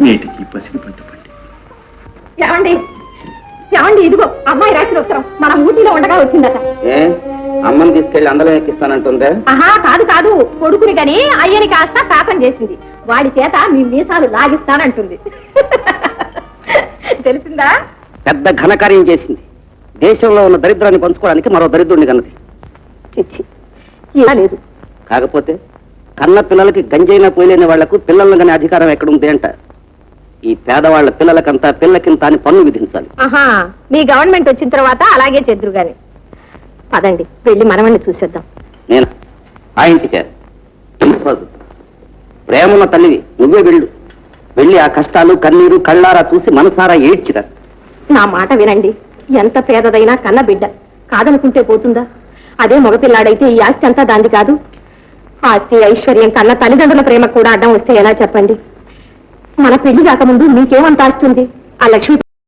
నేటికి పసిడి పంట పండి ఏమండి? ఏమండి? ఇదిగో అమ్మాయి రాసిన ఉత్తరం. మన ఊటీలో ఉండగా వచ్చిందట. ఏ? అమ్మని తీసుకెళ్ళి అందరం ఎక్కిస్తానంటుందే? ఆహా కాదు కాదు. కొడుకుని గని అయ్యని కాస్త శాపం చేసింది. వాడి చేత మీ మీసాలు లాగిస్తానంటుంది. తెలిసిందా? పెద్ద ఘనకార్యం చేసింది. దేశంలో ఉన్న దరిద్రాన్ని పంచుకోవడానికి మరో దరిద్రుడిని కన్నది. చిచ్చి ఇలా లేదు. కాకపోతే కన్న పిల్లలకి గంజైనా పోయలేని వాళ్ళకు పిల్లలను కానీ అధికారం ఎక్కడుంది అంట. ఈ పేదవాళ్ళ పిల్లలకంతా పిల్లకింత అని పన్ను విధించాలి. ఆహా మీ గవర్నమెంట్ వచ్చిన తర్వాత అలాగే చెద్దురు గాని. పదండి వెళ్ళి మనవణ్ణి చూసేద్దాం. నేను ఆ ఇంటికే. రోజు. ప్రేమన్న తల్లివి నువ్వే వెళ్ళు. వెళ్ళి ఆ కష్టాలు కన్నీరు కళ్ళారా చూసి మనసారా ఏడ్చిరా. నా మాట వినండి. ఎంత పేదదైనా కన్న బిడ్డ కాదనుకుంటే పోతుందా? అదే మగపిల్లాడైతే ఈ ఆస్తి అంతా దాంది కాదు. ఆస్తి ఐశ్వర్యం కన్న తల్లిదండ్రుల ప్రేమ కూడా అడ్డం వస్తే ఎలా చెప్పండి? మన పెళ్ళి కాకముందు మీకేమంత ఆస్తుంది ఆ లక్ష్మి